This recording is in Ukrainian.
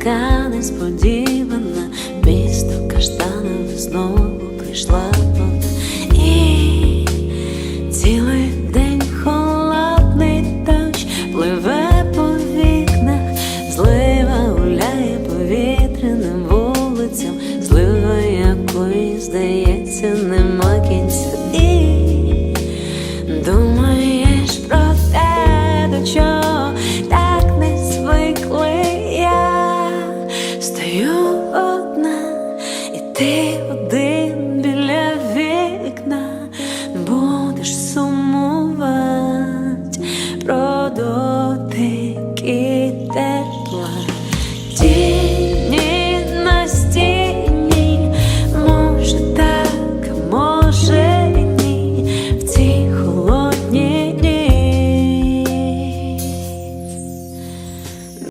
така несподівана, місто каштанове знову прийшла вода. І цілий день холодний дощ пливе по вікнах, злива гуляє повітряним вулицям, злива якої, здається, нема кінця. І